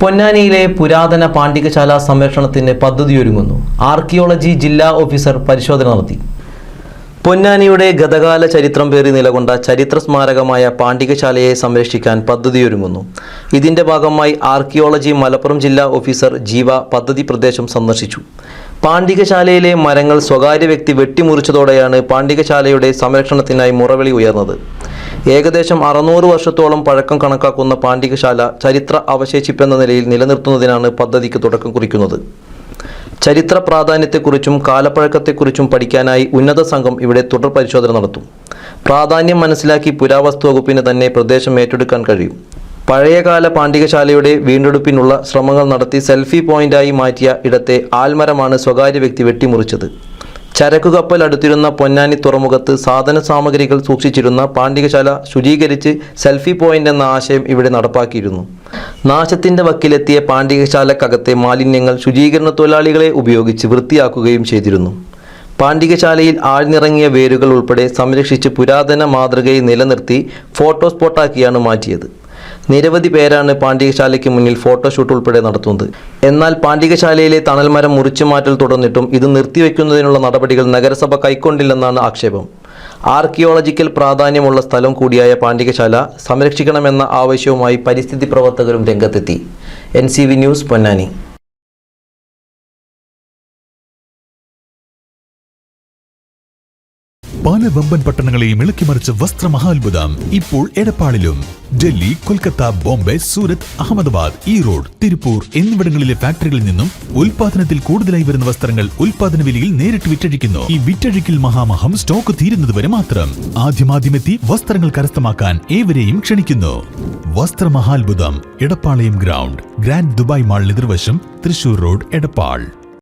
പൊന്നാനിയിലെ പുരാതന പാണ്ഡികശാല സംരക്ഷണത്തിന് പദ്ധതിയൊരുങ്ങുന്നു. ആർക്കിയോളജി ജില്ലാ ഓഫീസർ പരിശോധന നടത്തി. പൊന്നാനിയുടെ ഗതകാല ചരിത്രം പേറി നിലകൊണ്ട ചരിത്ര സ്മാരകമായ പാണ്ഡികശാലയെ സംരക്ഷിക്കാൻ പദ്ധതിയൊരുങ്ങുന്നു. ഇതിന്റെ ഭാഗമായി ആർക്കിയോളജി മലപ്പുറം ജില്ലാ ഓഫീസർ ജീവ പദ്ധതി പ്രദേശം സന്ദർശിച്ചു. പാണ്ഡികശാലയിലെ മരങ്ങൾ സ്വകാര്യ വ്യക്തി വെട്ടിമുറിച്ചതോടെയാണ് പാണ്ഡികശാലയുടെ സംരക്ഷണത്തിനായി മുറവിളി ഉയർന്നത്. ഏകദേശം അറുന്നൂറ് വർഷത്തോളം പഴക്കം കണക്കാക്കുന്ന പാണ്ഡികശാല ചരിത്ര അവശേഷിപ്പെന്ന നിലയിൽ നിലനിർത്തുന്നതിനാണ് പദ്ധതിക്ക് തുടക്കം കുറിക്കുന്നത്. ചരിത്ര പ്രാധാന്യത്തെക്കുറിച്ചും കാലപ്പഴക്കത്തെക്കുറിച്ചും പഠിക്കാനായി ഉന്നത സംഘം ഇവിടെ തുടർ പരിശോധന നടത്തും. പ്രാധാന്യം മനസ്സിലാക്കി പുരാവസ്തു വകുപ്പിന് തന്നെ പ്രദേശം ഏറ്റെടുക്കാൻ കഴിയും. പഴയകാല പാണ്ഡികശാലയുടെ വീണ്ടെടുപ്പിനുള്ള ശ്രമങ്ങൾ നടത്തി സെൽഫി പോയിന്റായി മാറ്റിയ ഇടത്തെ ആൽമരമാണ് സ്വകാര്യ വ്യക്തി വെട്ടിമുറിച്ചത്. ചരക്കു കപ്പൽ അടുത്തിരുന്ന പൊന്നാനി തുറമുഖത്ത് സാധന സാമഗ്രികൾ സൂക്ഷിച്ചിരുന്ന പാണ്ഡികശാല ശുചീകരിച്ച് സെൽഫി പോയിന്റ് എന്ന ആശയം ഇവിടെ നടപ്പാക്കിയിരുന്നു. നാശത്തിന്റെ വക്കിലെത്തിയ പാണ്ഡികശാലക്കകത്തെ മാലിന്യങ്ങൾ ശുചീകരണ തൊഴിലാളികളെ ഉപയോഗിച്ച് വൃത്തിയാക്കുകയും ചെയ്തിരുന്നു. പാണ്ഡികശാലയിൽ ആഴ്ന്നിറങ്ങിയ വേരുകൾ ഉൾപ്പെടെ സംരക്ഷിച്ച് പുരാതന മാതൃകയെ നിലനിർത്തി ഫോട്ടോ സ്പോട്ടാക്കിയാണ് മാറ്റിയത്. നിരവധി പേരാണ് പാണ്ഡികശാലയ്ക്ക് മുന്നിൽ ഫോട്ടോഷൂട്ട് ഉൾപ്പെടെ നടത്തുന്നത്. എന്നാൽ പാണ്ഡികശാലയിലെ തണൽമരം മുറിച്ചു മാറ്റൽ തുടർന്നിട്ടും ഇത് നിർത്തിവെക്കുന്നതിനുള്ള നടപടികൾ നഗരസഭ കൈക്കൊണ്ടില്ലെന്നാണ് ആക്ഷേപം. ആർക്കിയോളജിക്കൽ പ്രാധാന്യമുള്ള സ്ഥലം കൂടിയായ പാണ്ഡികശാല സംരക്ഷിക്കണമെന്ന ആവശ്യവുമായി പരിസ്ഥിതി പ്രവർത്തകരും രംഗത്തെത്തി. N news Ponnani. പല വമ്പൻ പട്ടണങ്ങളെയും ഇളക്കിമറിച്ച വസ്ത്രമഹാത്ഭുതം ഇപ്പോൾ എടപ്പാളിലും. ഡൽഹി കൊൽക്കത്ത ബോംബെ സൂരത് അഹമ്മദാബാദ് ഈറോഡ് തിരുപ്പൂർ എന്നിവിടങ്ങളിലെ ഫാക്ടറികളിൽ നിന്നും ഉൽപാദനത്തിൽ കൂടുതലായി വരുന്ന വസ്ത്രങ്ങൾ ഉൽപാദന വിലയിൽ നേരിട്ട് വിറ്റഴിക്കുന്നു. ഈ വിറ്റഴിക്കൽ മഹാമഹം സ്റ്റോക്ക് തീരുന്നതുവരെ മാത്രം. ആദ്യമാദ്യമെത്തി വസ്ത്രങ്ങൾ കരസ്ഥമാക്കാൻ ഏവരെയും ക്ഷണിക്കുന്നു. വസ്ത്രമഹാത്ഭുതം എടപ്പാളയം ഗ്രൗണ്ട് ഗ്രാൻഡ് ദുബായ് മാൾ എതിർവശം തൃശൂർ റോഡ് എടപ്പാൾ.